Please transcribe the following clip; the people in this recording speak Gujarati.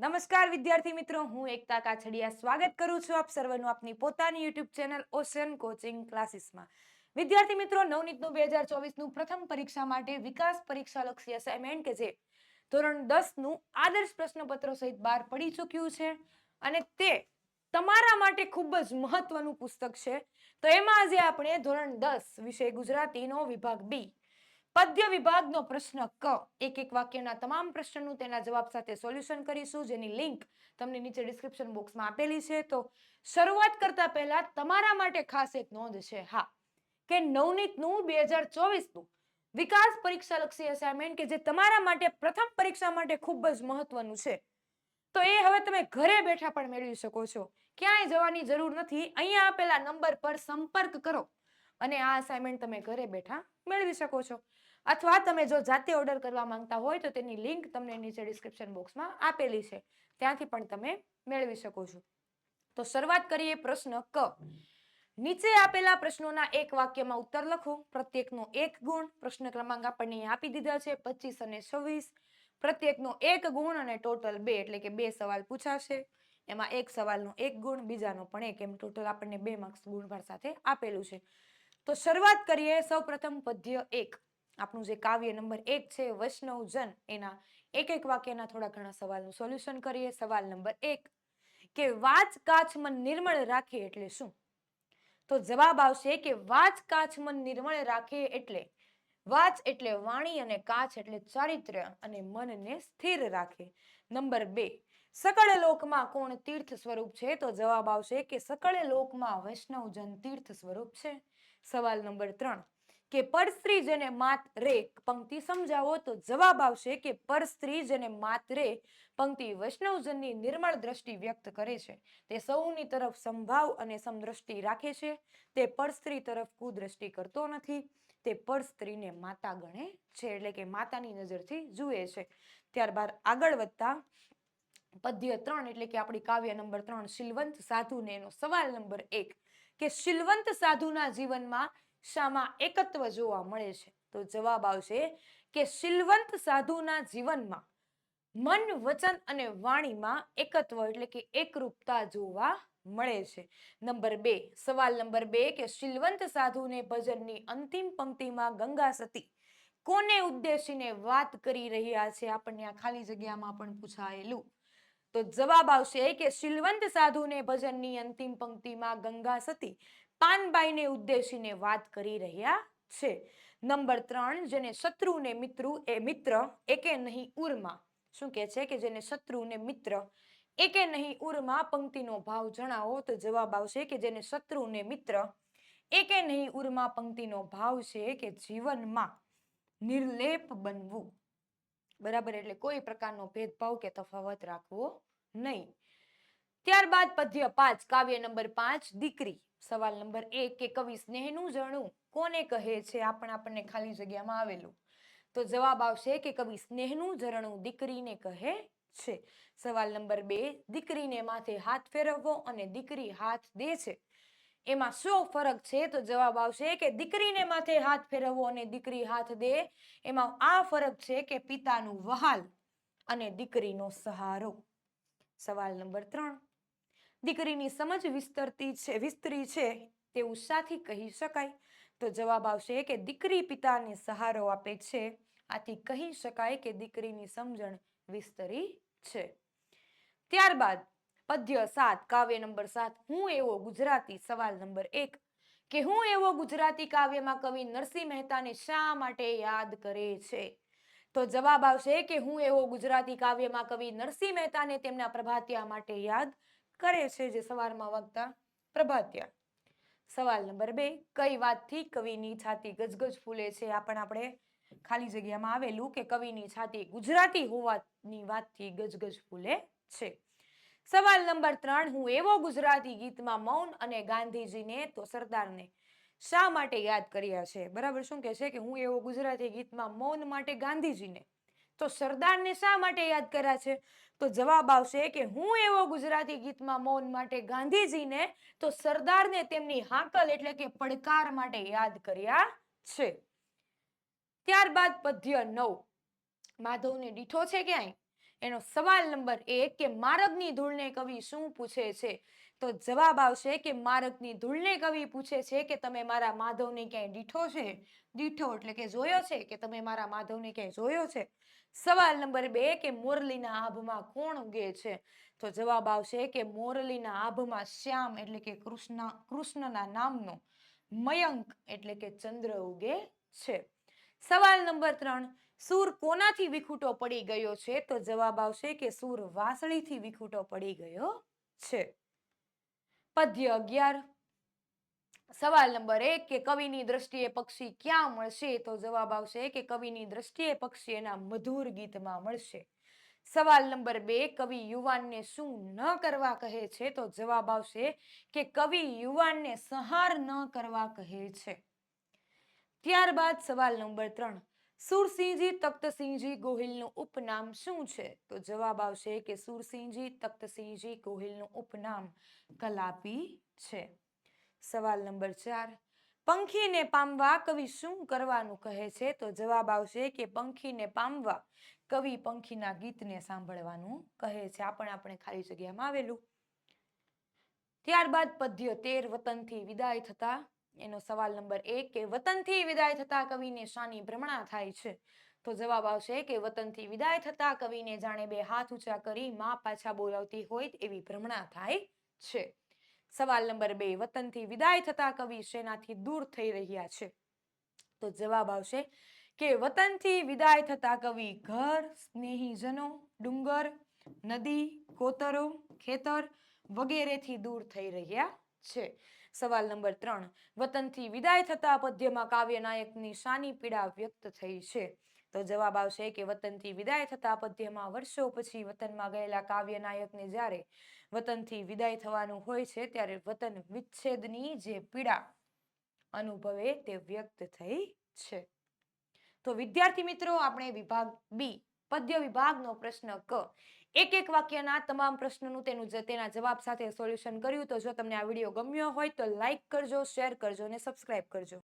નમસ્કાર વિદ્યાર્થી મિત્રો, હું એકતા કાછડિયા સ્વાગત કરું છું આપ સર્વનું આપની પોતાની યુટ્યુબ ચેનલ ઓશન કોચિંગ ક્લાસીસમાં. વિદ્યાર્થી મિત્રો, નવનીતનું બે હજાર ચોવીસનું પ્રથમ પરીક્ષા માટે વિકાસ પરીક્ષા લક્ષી અસાઇનમેન્ટ કે જે ધોરણ દસનું આદર્શ પ્રશ્નપત્રો સહિત બહાર પડી ચૂક્યું છે અને તે તમારા માટે ખૂબ જ મહત્વનું પુસ્તક છે. તો એમાં આજે આપણે ધોરણ દસ વિષય ગુજરાતીનો વિભાગ બી પદ્ય વિભાગનો પ્રશ્ન ક. એક એક વાક્યના તમામ પ્રશ્નનું તેના જવાબ સાથે સોલ્યુશન કરીશું. જેની લિંક તમને નીચે ડિસ્ક્રિપ્શન બોક્સમાં આપેલી છે. તો શરૂઆત કરતા પહેલા તમારા માટે ખાસ એક નોંધ છે. હા. કે નવનીતનું બે હજાર ચોવીસનું વિકાસ પરીક્ષા લક્ષી અસાઇનમેન્ટ કે જે તમારા માટે પ્રથમ પરીક્ષા માટે ખૂબ જ મહત્વનું છે. તો એ હવે તમે ઘરે બેઠા પણ મેળવી શકો છો. ક્યાંય જવાની જરૂર નથી. અહીંયા આપેલા નંબર પર સંપર્ક કરો. અને આ અસાઇનમેન્ટ તમે ઘરે બેઠા મેળવી શકો છો. અથવા તમે જો જાતે ઓર્ડર કરવા માંગતા હોય તો તેની લિંક તમને નીચે ડિસ્ક્રિપ્શન બોક્સમાં આપેલી છે. ત્યાંથી પણ તમે મેળવી શકો છો. તો શરૂઆત કરીએ પ્રશ્ન ક. નીચે આપેલા પ્રશ્નોના એક વાક્યમાં ઉત્તર લખો. પ્રત્યેકનો એક ગુણ. પ્રશ્ન ક્રમાંક આપણને આપી દીધા છે. પચીસ અને છવ્વીસ. પ્રત્યેકનો એક ગુણ અને ટોટલ બે, એટલે કે બે સવાલ પૂછાશે. એમાં એક સવાલનો એક ગુણ, બીજાનો પણ એક. એમ ટોટલ આપણને બે માર્ક્સ ગુણભાર સાથે આપેલું છે. તો શરૂઆત કરીએ સૌપ્રથમ પદ્ય એક. આપણું જે કાવ્ય નંબર એક છે, વૈષ્ણવ જન, એના એક એક વાક્યના થોડા ઘણા સવાલનું સોલ્યુશન કરીએ. સવાલ નંબર એક, કે વાચ કાચ મન નિર્મળ રાખે એટલે શું? તો જવાબ આવશે કે વાચ કાચ મન નિર્મળ રાખે એટલે, વાચ એટલે વાણી અને કાચ એટલે ચારિત્ર્ય અને મનને સ્થિર રાખે. નંબર બે સકળ લોકમાં કોણ તીર્થ સ્વરૂપ છે? તો જવાબ આવશે કે સકળ લોકમાં વૈષ્ણવજન તીર્થ સ્વરૂપ છે. સવાલ નંબર ત્રણ. કે પરસ્ત્રી જેને માત પંક્તિ સમજાવો? તો જવાબ આવશે કે પરસ્ત્રી જેને માત પંક્તિ વૈષ્ણવજનની નિર્મળ દ્રષ્ટિ વ્યક્ત કરે છે. તે સૌની તરફ સંભાવ અને સમદ્રષ્ટિ રાખે છે. તે પરસ્ત્રી તરફ કુદ્રષ્ટિ કરતો નથી. તે પરસ્ત્રીને માતા ગણે છે, એટલે કે માતાની નજરથી જુએ છે. ત્યારબાદ આગળ વધતા પદ્ય ત્રણ એટલે કે આપણી કાવ્ય નંબર ત્રણ સાધુ સાધુને એનો સવાલ નંબર એક, કે શિલવંત સાધુના જીવનમાં શામાં એકત્વ જોવા મળે છે? તો જવાબ આવશે કે શીલવંત સાધુના જીવનમાં મન, વચન અને વાણીમાં એકત્વ એટલે કે એકરૂપતા જોવા મળે છે. નંબર બે, સવાલ નંબર બે, કે શીલવંત સાધુને ભજનની અંતિમ પંક્તિમાં ગંગા સતી કોને ઉદ્દેશીને વાત કરી રહ્યા છે? આપણને આ ખાલી જગ્યામાં પણ પૂછાયેલું તો જવાબ આવશે કે શીલવંત સાધુને ભજનની અંતિમ પંક્તિમાં ગંગા સતી પાનબાઈને ઉદ્દેશીને વાત કરી રહ્યા છે. નંબર ત્રણ, જેને શત્રુને મિત્રુ, એ મિત્ર, એકે નહીં ઉરમાં. શું કે છે કે જેને શત્રુને મિત્ર, એકે નહીં ઉરમાં પંક્તિનો ભાવ જણાવો? તો જવાબ આવશે કે જેને શત્રુને મિત્ર, એકે નહીં ઉરમાં પંક્તિનો ભાવ છે કે જીવનમાં નિર્લેપ બનવું. બરાબર? એટલે કોઈ પ્રકારનો ભેદભાવ કે તફાવત રાખવો નહીં. ત્યારબાદ પદ્ય પાંચ, કાવ્ય નંબર પાંચ, દીકરી. સવાલ નંબર એક કે કવિ સ્નેહનું જણું કોને કહે છે? આ પણ આપણને ખાલી જગ્યામાં આવેલું. તો જવાબ આવશે કે કવિ સ્નેહનું ઝરણું દીકરીને કહે છે. સવાલ નંબર બે, દીકરીને માથે હાથ ફેરવવો અને દીકરી હાથ દે છે. એમાં શું ફરક છે? તો જવાબ આવશે કે દીકરીને માથે હાથ ફેરવવો અને દીકરી હાથ દે. એમાં આ ફરક છે કે પિતાનું વહાલ અને દીકરીનો સહારો. સવાલ નંબર ત્રણ. દીકરીની સમજ વિસ્તરતી છે, વિસ્તરી છે તે ઉત્સાહથી કહી શકાય. તો જવાબ આવશે કે દીકરી પિતાને સહારો આપે છે. આથી કહી શકાય કે દીકરીની સમજણ વિસ્તરી છે. ત્યારબાદ પદ્ય સાત, કાવ્ય નંબર સાત, હું એવો ગુજરાતી સવાલ નંબર એક કે હું એવો ગુજરાતી કાવ્યમાં કવિ નરસિંહ મહેતાને શા માટે યાદ કરે છે? તો જવાબ આવશે કે હું એવો ગુજરાતી કાવ્યમાં કવિ નરસિંહ મહેતાને તેમના પ્રભાત્યા માટે યાદ કરે છે જે સવારમાં વાગતા પ્રભાત્યા. સવાલ નંબર બે, કઈ વાતથી કવિની છાતી ગજગજ ફૂલે છે? આ પણ આપણે ખાલી જગ્યામાં આવેલું કે કવિની છાતી ગુજરાતી હોવાની વાતથી ગજગજ ફૂલે છે. સવાલ નંબર ત્રણ, હું એવો ગુજરાતી ગીતમાં મૌન અને ગાંધીજીને તો સરદારને શા માટે યાદ કર્યા છે? બરાબર શું કહે છે કે હું એવો ગુજરાતી ગીતમાં મૌન માટે ગાંધીજીને તો સરદારને શા માટે યાદ કર્યા છે? તો જવાબ આવશે કે હું એવો ગુજરાતી ગીતમાં મૌન માટે ગાંધીજીને તો સરદારને તેમની હાકલ એટલે કે પડકાર માટે યાદ કર્યા છે. ત્યારબાદ પદ્ય નવ, માધવને દીઠો છે ક્યાંય? એનો સવાલ નંબર એક, કે મારગની ધૂળને કવિ શું પૂછે છે? તો જવાબ આવશે કે મારગની ધૂળને કવિ પૂછે છે કે તમે મારા માધવને ક્યાંય દીઠો છે? દીઠો એટલે કે જોયો છે કે તમે મારા માધવને ક્યાંય જોયો છે? સવાલ નંબર બે, કે મોરલીના આભમાં કોણ ઉગે છે? તો જવાબ આવશે કે મોરલીના આભમાં શ્યામ એટલે કે કૃષ્ણ, કૃષ્ણના નામનો મયંક એટલે કે ચંદ્ર ઉગે છે. સવાલ નંબર ત્રણ સૂર કોનાથી વિખૂટો પડી ગયો છે? તો જવાબ આવશે કે સૂર વાસળીથી વિખૂટો પડી ગયો છે. પદ્ય અગિયાર. સવાલ નંબર એક, કે કવિની દ્રષ્ટિએ પક્ષી ક્યાં મળશે? તો જવાબ આવશે કે કવિની દ્રષ્ટિએ પક્ષી એના મધુર ગીતમાં મળશે. સવાલ નંબર બે, કવિ યુવાનને શું ન કરવા કહે છે? તો જવાબ આવશે કે કવિ યુવાનને સંહાર ન કરવા કહે છે. ત્યારબાદ સવાલ નંબર ત્રણ સુરસિંહજી તખ્તસિંહજી ગોહિલનું ઉપનામ શું છે? તો જવાબ આવશે કે સુરસિંહજી તખ્તસિંહજી ગોહિલનું ઉપનામ કલાપી છે. સવાલ નંબર ચાર. પંખીને પામવા કવિ શું કરવાનું કહે છે? તો જવાબ આવશે કે પંખીને પામવા કવિ પંખીના ગીતને સાંભળવાનું કહે છે. આ પણ આપણે ખાલી જગ્યામાં આવેલું. ત્યારબાદ પદ્ય તેર વતનથી વિદાય થતા એનો સવાલ નંબર એક, કે વતનથી વિદાય થતા કવિને શાની ભ્રમણા થાય છે? તો જવાબ આવશે કે વતનથી વિદાય થતા કવિને જાણે બે હાથ ઊંચા કરી માં પાછા બોલાવતી હોય એવી ભ્રમણા થાય છે. સવાલ નંબર બે, વતનથી વિદાય થતા કવિ શેનાથી દૂર થઈ રહ્યા છે? તો જવાબ આવશે કે વતનથી વિદાય થતા કવિ ઘર, સ્નેહીજનો, ડુંગર, નદી કોતરો ખેતર વગેરેથી દૂર થઈ રહ્યા છે. સવાલ નંબર ત્રણ. વતનથી વિદાય થતા પદ્યમાં કાવ્ય નાયકની શાની પીડા વ્યક્ત થઈ છે. તો જવાબ આવશે કે વતનથી વિદાય થતા પદ્યમાં વર્ષો પછી વતનમાં ગયેલા કાવ્ય નાયકને જ્યારે વતનથી વિદાય થવાનું હોય છે, ત્યારે વતન વિચ્છેદની જે પીડા અનુભવે તે વ્યક્ત થઈ છે. તો વિદ્યાર્થી મિત્રો, આપણે વિભાગ બી, પદ્ય વિભાગનો પ્રશ્ન ક. એક એક વાક્યના તમામ પ્રશ્નનું તેનું તેના જવાબ સાથે સોલ્યુશન કર્યું. તો જો તમને આ વીડિયો ગમ્યો હોય તો લાઈક કરજો, શેર કરજો અને સબસ્ક્રાઇબ કરજો.